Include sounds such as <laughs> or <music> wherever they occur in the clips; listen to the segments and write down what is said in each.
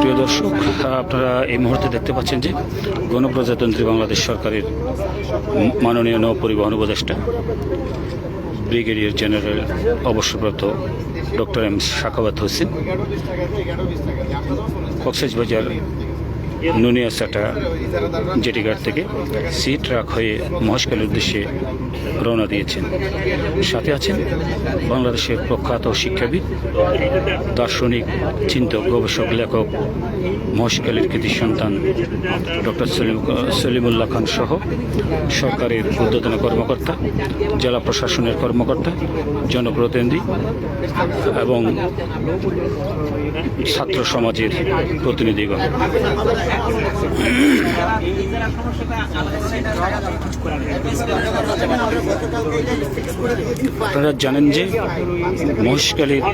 প্রিয় দর্শক, আপনারা এই মুহূর্তে দেখতে পাচ্ছেন যে গণপ্রজাতন্ত্রী বাংলাদেশ সরকারের মাননীয় নৌ পরিবহন উপদেষ্টা, ব্রিগেডিয়ার জেনারেল অবসরপ্রাপ্ত ডক্টর এম শাখাবাত হোসেন কক্সবাজার নুনিয়াসাটা জেটিঘাট থেকে সি ট্রাক হয়ে মহেশখালীর উদ্দেশ্যে রওনা দিয়েছেন। সাথে আছেন বাংলাদেশের প্রখ্যাত শিক্ষাবিদ, দার্শনিক, চিন্তক, গবেষক, লেখক, মহেশখালীর কৃতি সন্তান ডক্টর সলিম, সলিমুল্লাহ খান সহ সরকারের ঊর্ধ্বতন কর্মকর্তা, জেলা প্রশাসনের কর্মকর্তা, জনপ্রতিনিধি এবং ছাত্র সমাজের প্রতিনিধিগণ। আপনারা জানেন যে মহেশখালীর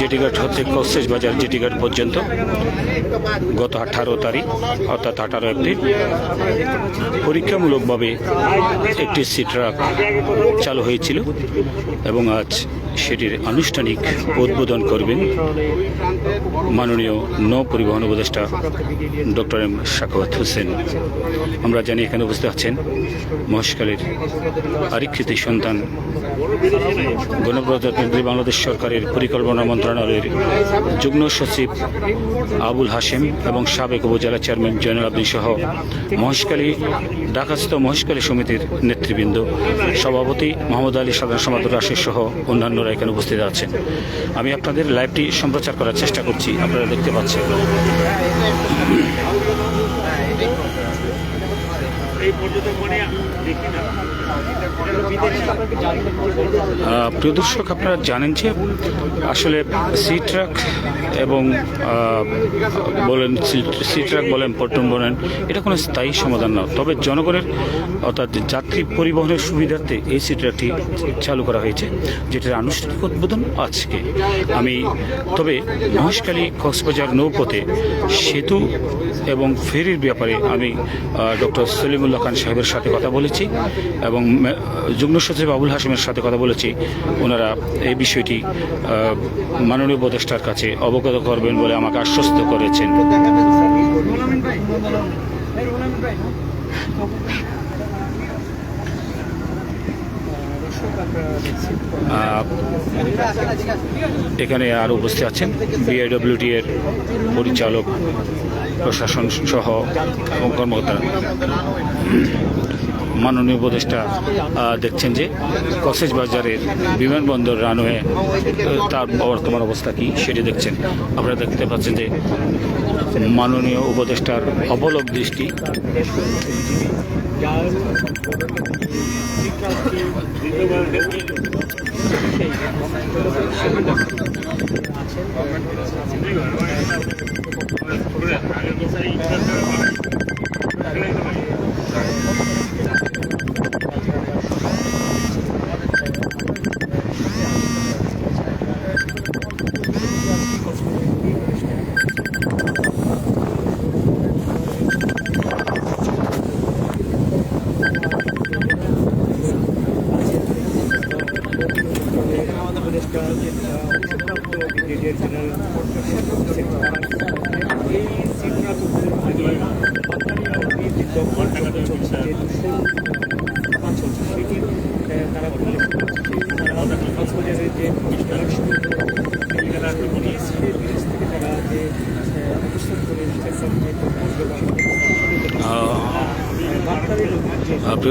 জেটিঘাট হতে কক্সেস বাজার জেটিঘাট পর্যন্ত। গত আঠারো তারিখ, অর্থাৎ আঠারো এপ্রিল, পরীক্ষামূলকভাবে একটি সি ট্রাক চালু হয়েছিল এবং আজ সেটির আনুষ্ঠানিক উদ্বোধন করবেন মাননীয় নৌ পরিবহন উপদেষ্টা ডক্টর এম শাখাওয়াত হোসেন। আমরা জানি এখানে উপস্থিত আছেন মহেশখালীর আরিকৃতি সন্তান গণপ্রজাতন্ত্রী বাংলাদেশ সরকারের পরিকল্পনা মন্ত্রণালয়ের যুগ্ম সচিব আবুল হাশেম এবং সাবেক উপজেলা চেয়ারম্যান জয়নুল আবদিন সহ মহেশখালী ঢাকাস্থ মহেশখালী সমিতির নেতৃবৃন্দ, সভাপতি মোহাম্মদ আলী সাধারণ সম্পাদক রাশেদ সহ অন্যান্যরা এখানে উপস্থিত আছেন। আমি আপনাদের লাইভটি সম্প্রচার করার চেষ্টা করছি। আপনারা দেখতে পাচ্ছেন। প্রিয় দর্শক, আপনারা জানেন যে আসলে সি ট্রাক এবং বলেন সি ট্রাক বলেন, পট্টন বলেন, এটা কোনো স্থায়ী সমাধান না। তবে জনগণের, অর্থাৎ যাত্রী পরিবহনের সুবিধার্থে এই সিট্রাকটি চালু করা হয়েছে, যেটার আনুষ্ঠানিক উদ্বোধন আজকে। আমি, তবে মহেশখালী কক্সবাজার নৌপথে সেতু এবং ফেরির ব্যাপারে আমি ডক্টর সলিমুল্লাহ খান সাহেবের সাথে কথা বলেছি এবং যুগ্ম সচিব আবুল হাসিমের সাথে কথা বলেছি। ওনারা এই বিষয়টি মাননীয় উপদেষ্টার কাছে অবগত করবেন বলে আমাকে আশ্বস্ত করেছেন। এখানে আর উপস্থিত আছেন বিআইডব্লিউটি এর পরিচালক। প্রশাসন সহ এবং কর্মকর্তারা মাননীয় উপদেষ্টা দেখছেন যে কক্সেস বাজারের বিমানবন্দর রানওয়ে তার বর্তমান অবস্থা কি সেটি দেখছেন। আপনারা দেখতে পাচ্ছেন যে মাননীয় উপদেষ্টার অবলক দৃষ্টি। যার আমাদের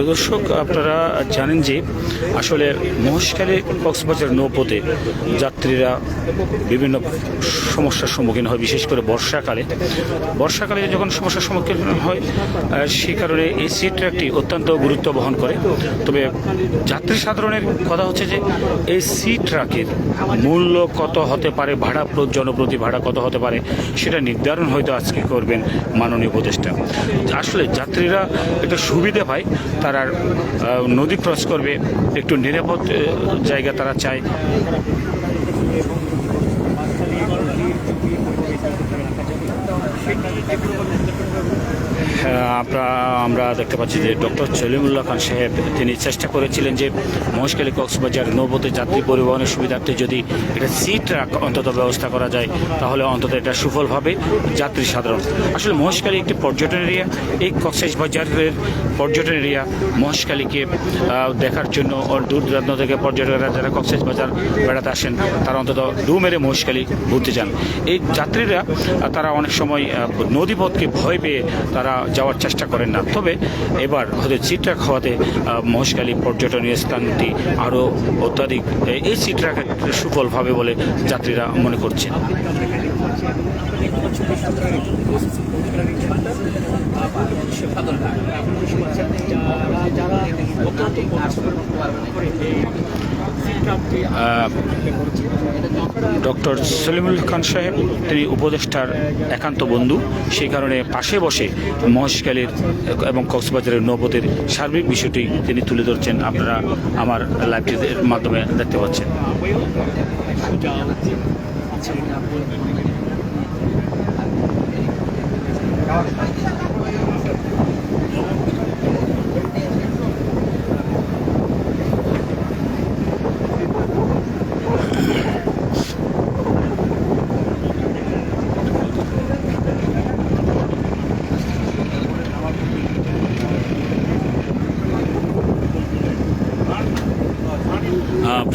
দর্শক আপনারা জানেন যে আসলে মহেশখালী কক্সবাজার নৌপথে যাত্রীরা বিভিন্ন সমস্যার সম্মুখীন হয়, বিশেষ করে বর্ষাকালে। বর্ষাকালে যখন সমস্যার সম্মুখীন হয় সেই কারণে এই সি ট্র্যাকটি অত্যন্ত গুরুত্ব বহন করে। তবে যাত্রী সাধারণের কথা হচ্ছে যে এই সি ট্রাকের মূল্য কত হতে পারে, ভাড়া প্র- জনপ্রতি ভাড়া কত হতে পারে, সেটা নির্ধারণ হয়তো আজকে করবেন মাননীয় উপদেষ্টা। আসলে যাত্রীরা একটু সুবিধে পায়, তারা নদী ক্রস করবে একটু নিরাপদ জায়গা তারা চায়। আমরা আমরা দেখতে পাচ্ছি যে ডক্টর সলিমুল্লাহ খান সাহেব, তিনি চেষ্টা করেছিলেন যে মহেশখালী কক্সবাজার নৌপথে যাত্রী পরিবহনের সুবিধার্থে যদি এটা সিট অন্তত ব্যবস্থা করা যায়, তাহলে অন্তত এটা সুফল হবে যাত্রী সাধারণ। আসলে মহেশখালী একটি পর্যটন এরিয়া এই কক্সবাজারের পর্যটন এরিয়া মহেশখালীকে দেখার জন্য দূর দূরান্ত থেকে পর্যটকরা যারা কক্সবাজার বেড়াতে আসেন, তারা অন্তত ডু মেরে মহেশখালী ঘুরতে যান। এই যাত্রীরা, তারা অনেক সময় নদীপথকে ভয় পেয়ে তারা যাওয়ার চেষ্টা করেন না। তবে এবার হয়তো সিট্রাক হওয়াতে মহেশখালী পর্যটনীয় স্থানটি আরও অত্যাধিক এই সিট্রাকের সুফল হবে বলে যাত্রীরা মনে করছেন। যারা ডক্টর সলিমুল খান সাহেব, তিনি উপদেষ্টার একান্ত বন্ধু। সেই কারণে পাশে বসে মহেশখালীর এবং কক্সবাজারের নৌপথের সার্বিক বিষয়টি তিনি তুলে ধরছেন। আপনারা আমার লাইভটির মাধ্যমে দেখতে পাচ্ছেন। সোজা আছে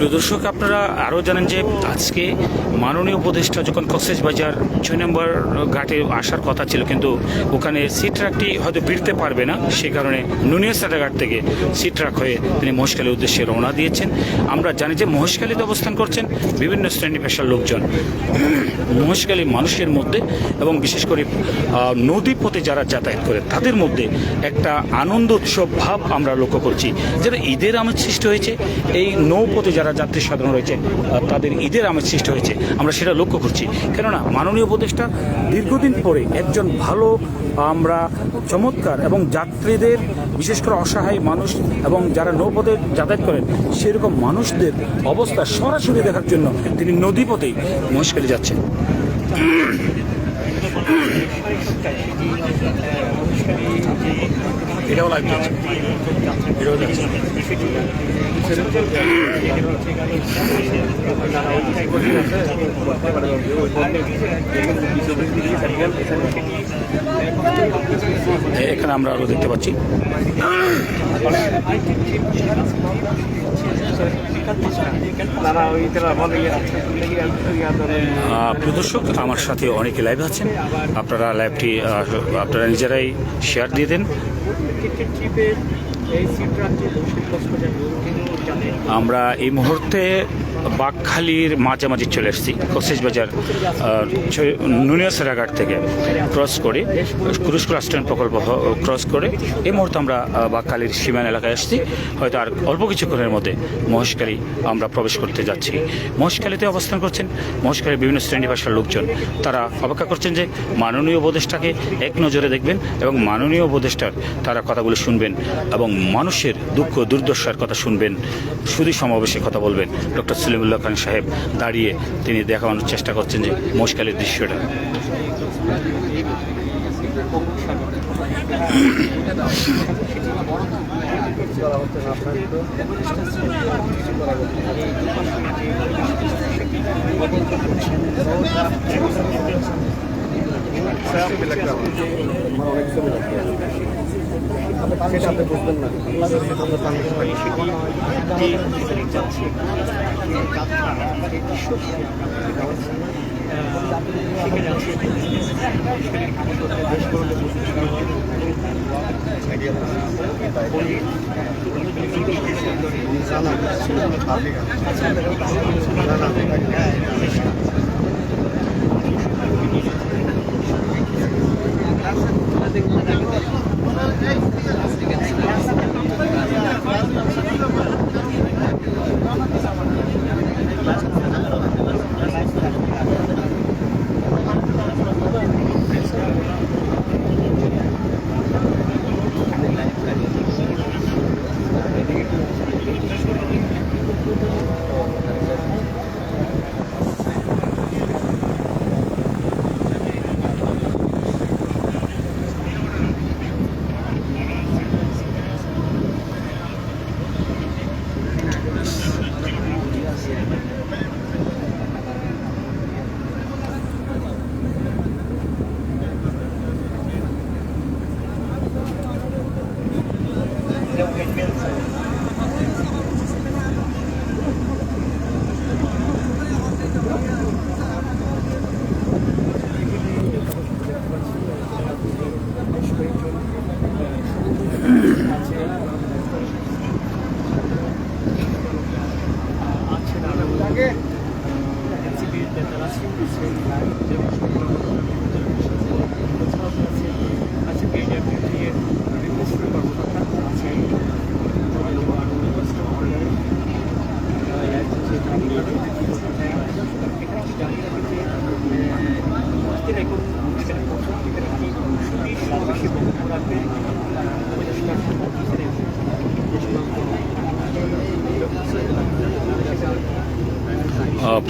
প্রিয় দর্শক আপনারা আরও জানেন যে আজকে মাননীয় উপদেষ্টা যখন কক্সেস বাজার ছয় নম্বর ঘাটে আসার কথা ছিল, কিন্তু ওখানে সি ট্রাকটি হয়তো ফিরতে পারবে না, সে কারণে নুনিয়াসাটা ঘাট থেকে সি ট্রাক হয়ে তিনি মহেশখালীর উদ্দেশ্যে রওনা দিয়েছেন। আমরা জানি যে মহেশখালীতে অবস্থান করছেন বিভিন্ন শ্রেণি পেশার লোকজন। মহেশখালী মানুষের মধ্যে এবং বিশেষ করে নদী পথে যারা যাতায়াত করে, তাদের মধ্যে একটা আনন্দ উৎসব ভাব আমরা লক্ষ্য করছি। যেটা ঈদের আমেজ সৃষ্টি হয়েছে, এই নৌপথে যারা যাত্রী সাধারণ রয়েছে তাদের ঈদের আমেজ সৃষ্টি হয়েছে। আমরা সেটা লক্ষ্য করছি। কেননা মাননীয় উপদেষ্টা, দীর্ঘদিন পরে একজন ভালো, আমরা চমৎকার এবং যাত্রীদের, বিশেষ করে অসহায় মানুষ এবং যারা নৌপথে যাতায়াত করেন, সেরকম মানুষদের অবস্থা সরাসরি দেখার জন্য তিনি নদীপথেই মহেশখালী যাচ্ছেন। এটাও লাইভ যাচ্ছে এটাও এখানে আমরা আরও দেখতে পাচ্ছি। আহ, প্রিয় দর্শক আমার সাথে অনেকে লাইভ আছেন। আপনারা লাইভটি আপনারা নিজেরাই শেয়ার দিয়ে দেন। আমরা এই মুহূর্তে বাঘখালির মাঝামাঝি চলে এসেছি কক্সবাজার নুনিয়াসরাঘাট থেকে ক্রস করে ক্রুশ ক্লাস ট্রেন প্রকল্প ক্রস করে, এই মুহূর্তে আমরা বাঘখালির সীমানা এলাকায় এসেছি। হয়তো আর অল্প কিছুক্ষণের মধ্যে মহেশখালী আমরা প্রবেশ করতে যাচ্ছি। মহেশখালীতে অবস্থান করছেন মহেশখালীর বিভিন্ন শ্রেণি ভাষার লোকজন। তারা অপেক্ষা করছেন যে মাননীয় উপদেষ্টাকে এক নজরে দেখবেন এবং মাননীয় উপদেষ্টার তারা কথাগুলো শুনবেন এবং মানুষের দুঃখ দুর্দশার কথা শুনবেন। শুধু সমাবেশে কথা বলবেন ডক্টর সলিমুল্লাহ খান সাহেব দাঁড়িয়ে তিনি দেখানোর চেষ্টা করছেন যে মুশকালের দৃশ্যটা। <laughs> সেটা আপনি বুঝবেন Thank you.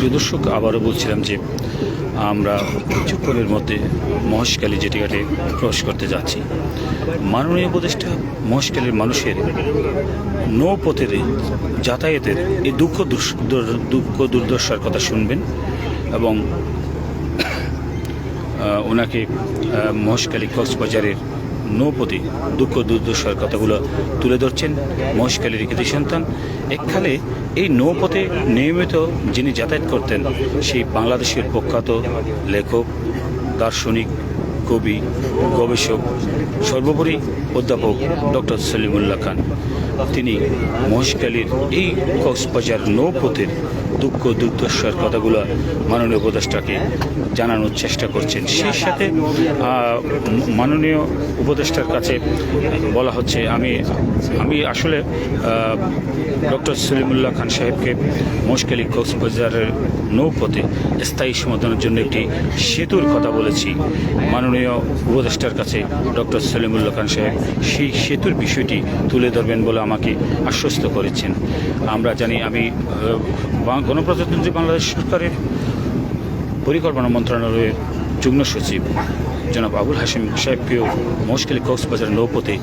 প্রিয় দর্শক আবারও বলছিলাম যে আমরা কিছুক্ষণের মধ্যে মহেশখালী জেটিঘাটে প্রবেশ করতে যাচ্ছি। মাননীয় উপদেষ্টা মহেশখালীর মানুষের নৌপথের যাতায়াতের এই দুঃখ দুঃখ দুর্দশার কথা শুনবেন এবং ওনাকে আহ, মহেশখালী কক্সবাজারের নৌপতি দুঃখ দুর্দশার কথাগুলো তুলে ধরছেন মহেশখালীর কৃতি সন্তান এককালে এই নৌপথে নিয়মিত যিনি যাতায়াত করতেন, সেই বাংলাদেশের প্রখ্যাত লেখক, দার্শনিক, কবি, গবেষক, সর্বোপরি অধ্যাপক ডক্টর সলিমুল্লাহ খান। তিনি মহেশখালীর এই কক্সবাজার নৌপথের দুঃখ, দুর্দশার কথাগুলো মাননীয় উপদেষ্টাকে জানানোর চেষ্টা করছেন। সেই সাথে মাননীয় উপদেষ্টার কাছে বলা হচ্ছে, আমি আমি আসলে ডক্টর সলিমুল্লাহ খান সাহেবকে মহেশখালী কক্সবাজারের নৌপথে স্থায়ী সমাধানের জন্য একটি সেতুর কথা বলেছি। মাননীয় উপদেষ্টার কাছে ডক্টর সলিমুল্লাহ খান সাহেব সেই সেতুর বিষয়টি তুলে ধরবেন বলে আমাকে আশ্বস্ত করেছেন। আমরা জানি, আমি গণপ্রজাতন্ত্রী বাংলাদেশ সরকারের পরিকল্পনা মন্ত্রণালয়ের যুগ্ম সচিব জনাব আবুল হাসিম সাহেবকেও মহেশখালী কক্সবাজার নৌপথে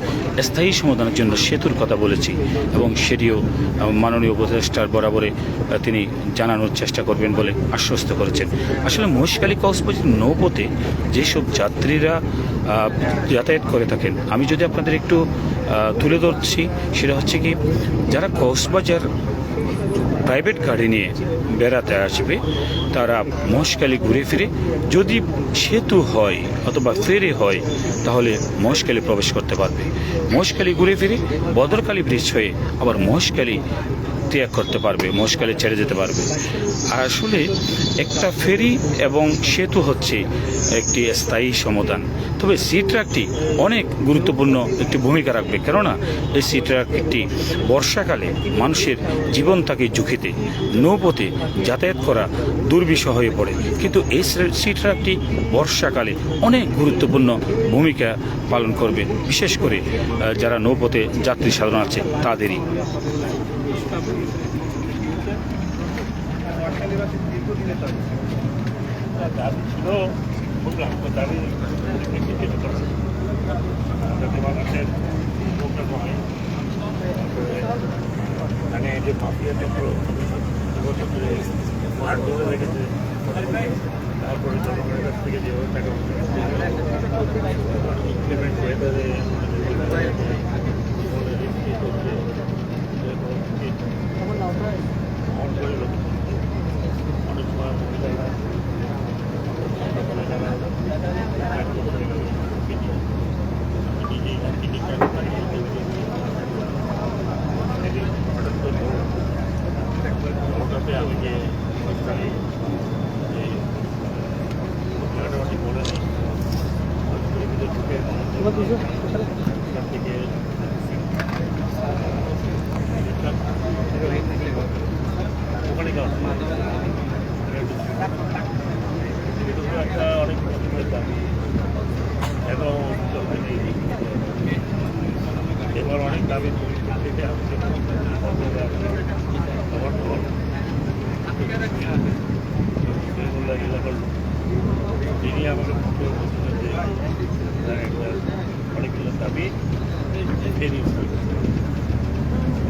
স্থায়ী সমাধানের জন্য সেতুর কথা বলেছি এবং সেটিও মাননীয় উপদেষ্টার বরাবরে তিনি জানানোর চেষ্টা করবেন বলে আশ্বস্ত করেছেন। আসলে মহেশখালী কক্সবাজার নৌপথে যেসব যাত্রীরা যাতায়াত করে থাকেন, আমি যদি আপনাদের একটু তুলে ধরছি, সেটা হচ্ছে কি, যারা কক্সবাজার প্রাইভেট গাড়ি নিয়ে বেড়াতে আসবে, তারা মশকালি ঘুরে ফিরে, যদি সেতু হয় অথবা ফেরি হয়, তাহলে মশকালি প্রবেশ করতে পারবে। মশকালি ঘুরে ফিরে বদরকালী ব্রিজ হয়ে আবার মহেশখালী ত্যাগ করতে পারবে মহেশখালী ছেড়ে যেতে পারবে। আর আসলে একটা ফেরি এবং সেতু হচ্ছে একটি স্থায়ী সমাধান। তবে সি ট্রাকটি অনেক গুরুত্বপূর্ণ একটি ভূমিকা রাখবে। কেননা, এই সি ট্রাক একটি বর্ষাকালে মানুষের জীবন থাকে ঝুঁকিতে, নৌপথে যাতায়াত করা দুর্বিষহ হয়ে পড়ে। কিন্তু এই সি ট্রাকটি বর্ষাকালে অনেক গুরুত্বপূর্ণ ভূমিকা পালন করবে। বিশেষ করে যারা নৌপথে যাত্রী সাধারণ আছে, তাদেরই। দাবি ছিল বুঝলাম তো যাতে মানুষের উপকার হয় মানে যে মাফিয়া চক্র এবছর ধরে আট বছর রেখেছে তারপরে জনগণের কাছ থেকে যেভাবে টাকা ইমপ্লিমেন্ট হয়ে তাদের অনেক সময় মহিলারা আমি যে বলে থেকে ওখানে যাওয়া এটা তো একটা অনেক পছন্দের দাবি এবং উত্তর হয়নি। এবার অনেক দাবি থেকে আমি আমার ফল এগুলো এলাকার লোক। তিনি আমাকে ফটো বলছিলেন যে তার একটা অনেকগুলো দাবি ফেরি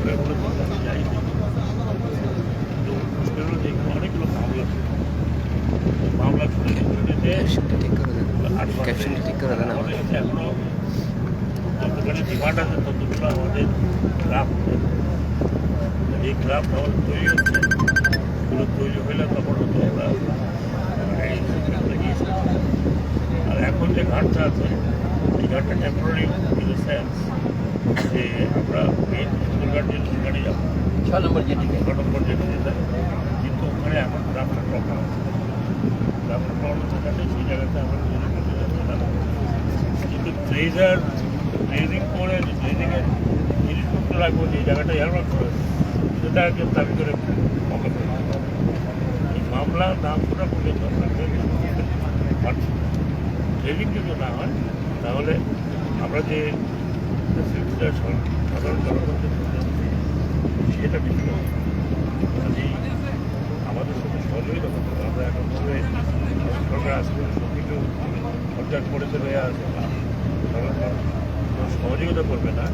ওগুলো তো আমি যাইনি তো এগুলো দেখে অনেকগুলো মামলা ছিল। মামলা শুনে শুনে ঠিক করে দেন ক্যাপশনটা ঠিক করে দেন আমার এখনও যতখানি ডিমান্ড আছে ততটুকু হলো আমাদের ক্রাফট এই ক্রাফট আমাদের তৈরি হচ্ছে এগুলো তৈরি হলে তখন হতো আমরা এই সিস্টেমটা গিয়েছি আর এখন যে ঘাটটা আছে এই ঘাটটা টেম্পোরারি ইন সেন্স যে আমরা মেন সুন্দরঘাট যে গাড়ি যাব। ছয় নম্বর জেটিতে ছ নম্বর যেতে যেতে কিন্তু ওখানে এখন ক্রাফটের প্রবলেম আছে ক্রাফটের প্রবলেম থাকাতে সেই জায়গাতে আমরা কিন্তু ট্রেজার ট্রেজিং করে ট্রেজিংয়ের জিনিসপত্র রাখব যে জায়গাটা এয়ারমার্ক করে সেটা আগে দাবি করে করে এই মামলা না করা পর্যন্ত আমরা পারছি ট্রেজিং যদি না হয় তাহলে আমরা যে সাধারণ জনগণকে সেটা ডিফিকাল্ট কাজেই আমাদের সাথে সহযোগিতা করতে আমরা এখন ভাবে সরকার আসবে সব কিছু সরকার করে আর সরকার কোনো সহযোগিতা করবে না,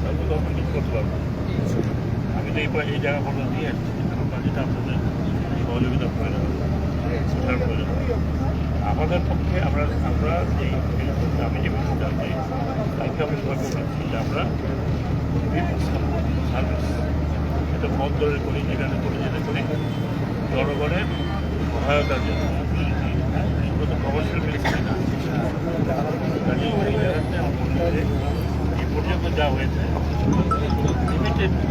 তাহলে তো আমরা কিছু করতে পারব আমি তো এই জায়গা পর্যন্ত দিয়ে আসছি বাকিটা আপনাদের সহযোগিতা প্রয়োজন। আমাদের পক্ষে আমরা আমরা বিরোধী- আমি যে আছে, তাকে আমি সরকার পাচ্ছি যে আমরা সার্ভিস, এটা বন্দরে করি যেখানে করি, যেটা করি। জনগণের সহায়তার জন্য। এই হয় এই পর্যন্ত যা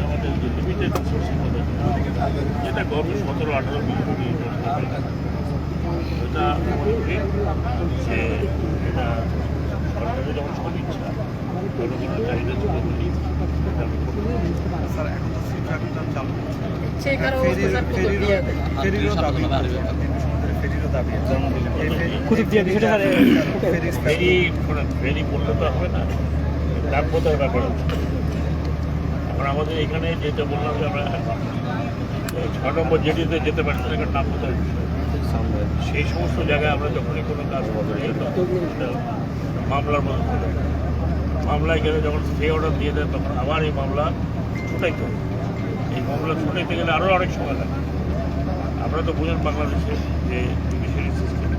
আমাদের লিমিটেড যেটা গত সতেরো, আঠারো কোটি এটা মনে যে এটা সরকারের যখন সদিচ্ছা জনগণের চাহিদা ছিল বলেই এটা স্যার এখন তো সি ট্রাকটা চালু সেই কারণে স্যার কুতুব দিয়ে দেয়। ফেরিরও দাবি ফেরিরও দাবি কুতুব দিয়া বিষয়টা ফেরি ফেরি ফেরি বললে তো হবে না। দাম কোথায় ব্যাপার আছে এখন আমাদের এখানে যেটা বললাম যে আমরা ছ নম্বর জেটিতে যেতে পারি সেখানে নাম কোথায় সেই সমস্ত জায়গায় আমরা যখনই কোনো কাজ করি তখন মামলার মধ্যে চলে। মামলায় গেলে যখন স্টে অর্ডার দিয়ে দেয়, তখন আবার এই মামলা ছুটাইতে হবে এই মামলা ছুটাইতে গেলে আরও অনেক সময় লাগে আমরা তো বুঝেন বাংলাদেশে যে জুডিশিয়ারি সিস্টেম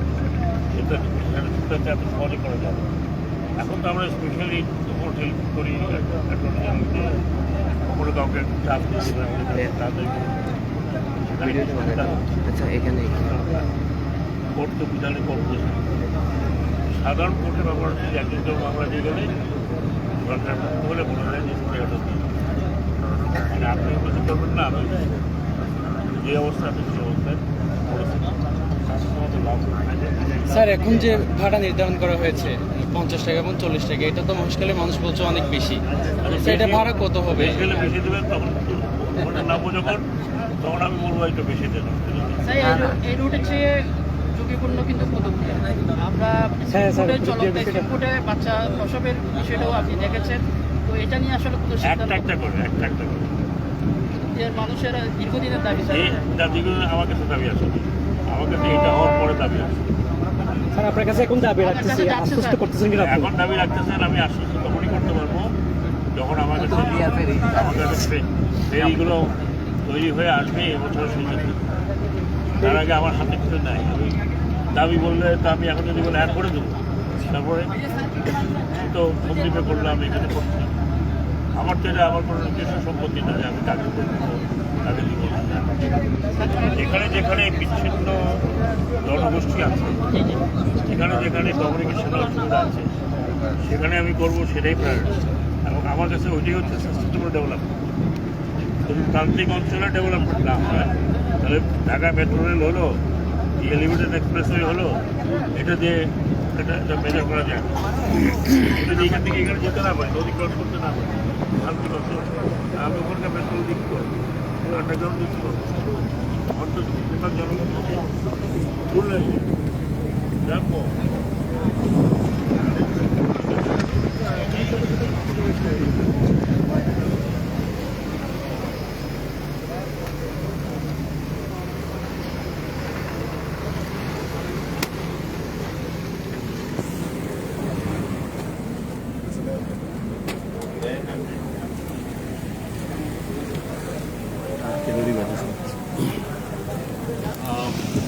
এটা এটা ছুটাতে এত সহজে করা যাবে। এখন তো আমরা স্পেশালি হোটেল করি অ্যাটর্নি জেনারেলকে কোনো কাউকে চাপ দিয়ে দিলাম তাদের সেখানে কিছু একটা আচ্ছা এখানে কোর্ট তো বিধানে কোর্ট সাধারণ কোর্টের ব্যাপার হচ্ছে যে একজন কেউ মামলা দিয়ে গেলে সরকার হলে যে মানে আপনি কিছু করবেন না আমি যে অবস্থা আছে সেই অবস্থায় স্যার এখন যে ভাড়া নির্ধারণ করা হয়েছে পঞ্চাশ টাকা এবং চল্লিশ টাকা এটা তো মহেশখালী মানুষ বলছে অনেক বেশি। সেটা ভাড়া কত হবে? বেশি দেবেন তখন ওটা নামবো যখন তখন আমি বলব একটু বেশি দেবেন এই রুটের চেয়ে ঝুঁকিপূর্ণ কিন্তু আমরা হ্যাঁ, ফুটে ফুটে বাচ্চা প্রসবের বিষয়টাও আপনি দেখেছেন। তো এটা নিয়ে আসলে কোনো একটা একটা করে একটা একটা করে। যে মানুষের দীর্ঘদিনের দাবি দাবিগুলো আমার কাছে দাবি আছে। আমার কাছে এটা হওয়ার পরে দাবি আছে। স্যার আপনার কাছে এখন দাবি রাখতেছি আশ্বস্ত করতেছেন কিনা এখন দাবি রাখতেছেন আমি আশ্বস্ত তখনই করতে পারব যখন আমার কাছে আমার কাছে ফেরিগুলো তৈরি হয়ে আসবে এবছর। তার আগে আমার হাতে কিছু নাই। আমি দাবি বললে তো আমি এখন যদি বলে হ্যাঁ করে দেবো। তারপরে আমি তো সন্দীপে করলে আমি এখানে করছি। আমার তো এটা আমার কোনো নিজস্ব সম্পত্তি না যে আমি কাকে দিব না। যেখানে যেখানে বিচ্ছিন্ন জনগোষ্ঠী আছে যেখানে যেখানে কমিউনিকেশনের অসুবিধা আছে, সেখানে আমি করব সেটাই প্রায়োরিটি এবং আমার কাছে ওইটাই হচ্ছে সাস্টেনেবল ডেভেলপমেন্ট যদি তান্ত্রিক অঞ্চলে ডেভেলপমেন্ট না হয়, তাহলে ঢাকা মেট্রো রেল হলো এলিভেটেড এক্সপ্রেসওয়ে হলো এটা দিয়ে এটা এটা মেজার করা যায়। এটা দিয়ে এখান থেকে এখানে যেতে না পারি নদী ক্রস করতে না পারি শান্তি আমি ওখানকার দিক করব আন্ডারগ্রাউন্ড করব অন্তত জনগণ ঘুরলে দেখো আহ,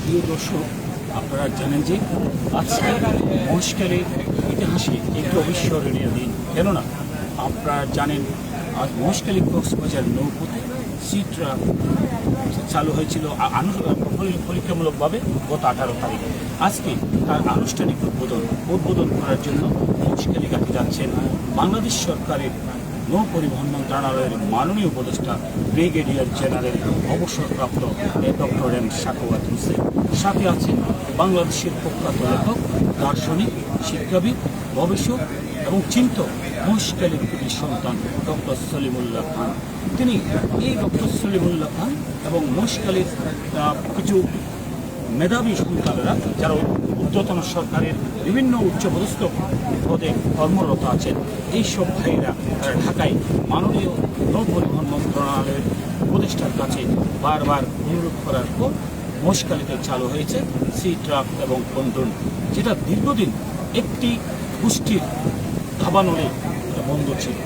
প্রিয় দর্শক, আপনারা জানেন যে আজকে মহেশখালীর ইতিহাসে একটি অবিস্মরণীয় দিন। কেননা, আপনারা জানেন, আজ মহেশখালী কক্সবাজার নৌপথে সিটরা চালু হয়েছিল পরীক্ষামূলকভাবে গত আঠারো তারিখে। আজকে তার আনুষ্ঠানিক উদ্বোধন। উদ্বোধন করার জন্য মহেশখালী ঘাটে যাচ্ছেন বাংলাদেশ সরকারের নৌ পরিবহন মন্ত্রণালয়ের মাননীয় উপদেষ্টা ব্রিগেডিয়ার জেনারেল অবসরপ্রাপ্ত ডক্টর এম শাকওয়াত হোসেন। সাথে আছেন বাংলাদেশের প্রখ্যাত লেখক দার্শনিক শিক্ষাবিদ গবেষক এবং চিন্তক মহেশখালীর কৃতি সন্তান ডক্টর সলিমুল্লাহ খান। তিনি এই ডক্টর সলিমুল্লাহ খান এবং মহেশখালীর আহ, কিছু মেধাবী সন্তানেরা যারা উদ্যতন সরকারের বিভিন্ন উচ্চপদস্থ পদে কর্মরত আছেন, এইসব ভাইয়েরা তারা ঢাকায় মাননীয় নৌ পরিবহন মন্ত্রণালয়ের উপদেষ্টার কাছে বারবার অনুরোধ করার পর মহেশখালীতে চালু হয়েছে সি ট্রাক এবং পন্টন যেটা দীর্ঘদিন একটি গোষ্ঠীর দাবানলে বন্ধ ছিল।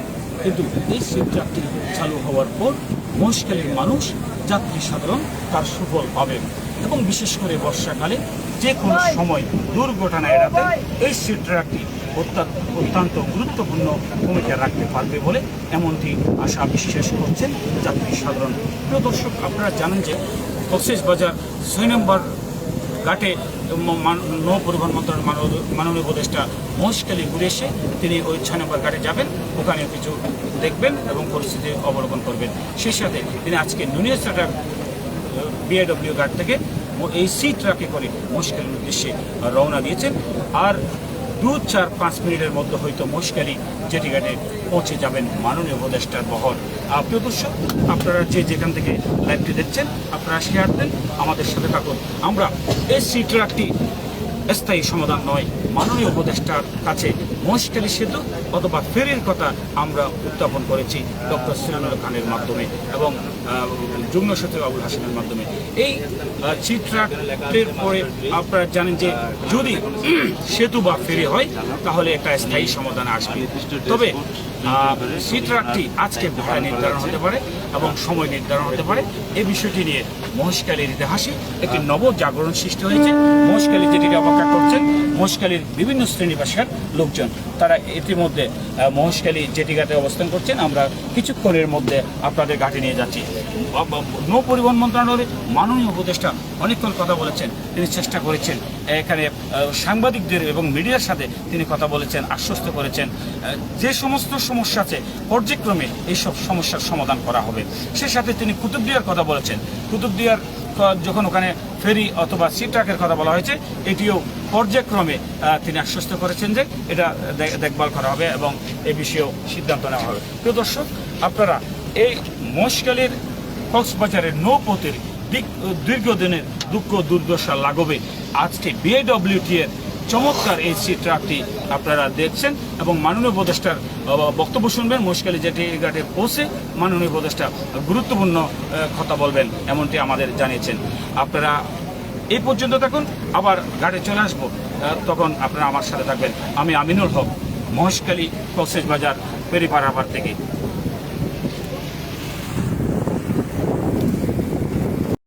কিন্তু এই সি ট্রাকটি চালু হওয়ার পর মহেশখালীর মানুষ, যাত্রী সাধারণ তার সুফল পাবেন। এবং বিশেষ করে বর্ষাকালে যে কোনো সময় দুর্ঘটনা এড়াতে এই সি ট্রাকটি অত্যা- অত্যন্ত গুরুত্বপূর্ণ ভূমিকা রাখতে পারবে বলে এমনটি আশা বিশ্বাস করছেন যাত্রী সাধারণ। প্রিয় দর্শক, আপনারা জানেন যে কক্সেস বাজার ছয় নম্বর ঘাটে নৌ পরিবহন মানব- মাননীয় উপদেষ্টা মহেশখালী ঘুরে এসে তিনি ওই ছয় নম্বর ঘাটে যাবেন। ওখানে কিছু দেখবেন এবং পরিস্থিতি অবলোকন করবেন। সেই সাথে তিনি আজকে নুনিয়াসাটা বিএডব্লিউ গার্ড থেকে ও- এই সি ট্রাকে করে মহেশখালীর উদ্দেশ্যে রওনা দিয়েছেন। আর দু, চার, পাঁচ মিনিটের মধ্যে হয়তো মহেশখালী জেটি ঘাটে পৌঁছে যাবেন মাননীয় উপদেষ্টার বহর। প্রিয় দর্শক, আপনারা যে যেখান থেকে লাইভটি দেখছেন, আপনারা শেয়ার দেন আমাদের সাথে থাকুন। আমরা এই সি ট্রাকটি স্থায়ী সমাধান নয়, মাননীয় উপদেষ্টার কাছে মহেশখালী সেতু অথবা ফেরির কথা আমরা উত্থাপন করেছি, ডক্টর সিরানুল খানের মাধ্যমে। এবং যুগ্ম সচিব আবুল হাসিনের মাধ্যমে। এই চিত্রাটের পরে আপনারা জানেন যে যদি সেতু বা ফেরি হয়, তাহলে একটা স্থায়ী সমাধান আসবে। তবে চিত্রাটটি আজকে ভাড়া নির্ধারণ হতে পারে এবং সময় নির্ধারণ হতে পারে। এই বিষয়টি নিয়ে মহেশখালীর ইতিহাসে একটি নব জাগরণ সৃষ্টি হয়েছে। মহেশখালী যেটিকে অপেক্ষা করছেন, মহেশখালীর বিভিন্ন শ্রেণি পেশার লোকজন। তারা ইতিমধ্যে মহেশখালী জেটি ঘাটে অবস্থান করছেন। আমরা কিছুক্ষণের মধ্যে আপনাদের ঘাটে নিয়ে যাচ্ছি। নৌ পরিবহন মন্ত্রণালয়ের মাননীয় উপদেষ্টা অনেকক্ষণ কথা বলেছেন। তিনি চেষ্টা করেছেন, এখানে সাংবাদিকদের এবং মিডিয়ার সাথে তিনি কথা বলেছেন, আশ্বস্ত করেছেন। যে সমস্ত সমস্যা আছে, পর্যায়ক্রমে এইসব সমস্যার সমাধান করা হবে। সে সাথে তিনি কুতুবদিয়ার কথা বলেছেন। কুতুবদিয়ার যখন ওখানে ফেরি অথবা সি ট্রাকের কথা বলা হয়েছে, এটিও পর্যায়ক্রমে তিনি আশ্বস্ত করেছেন যে এটা দেখভাল করা হবে এবং এ বিষয়েও সিদ্ধান্ত নেওয়া হবে। প্রিয় দর্শক, আপনারা এই মহেশখালীর কক্সবাজারের নৌপথের দীর্ঘদিনের দুঃখ দুর্দশা লাগবে আজকে বিএডব্লিউটি এর চমৎকার এই ট্রাকটি আপনারা দেখছেন এবং মাননীয় উপদেষ্টার বক্তব্য শুনবেন। মুশকালি যেটি ঘাটে পৌঁছে মাননীয় উপদেষ্টা গুরুত্বপূর্ণ কথা বলবেন, এমনটি আমাদের জানিয়েছেন। আপনারা এই পর্যন্ত থাকুন, আবার ঘাটে চলে আসব। তখন আপনারা আমার সাথে থাকবেন। আমি আমিনুল হক, মহেশখালী কক্সেস বাজার পেরিপাড়াবার থেকে।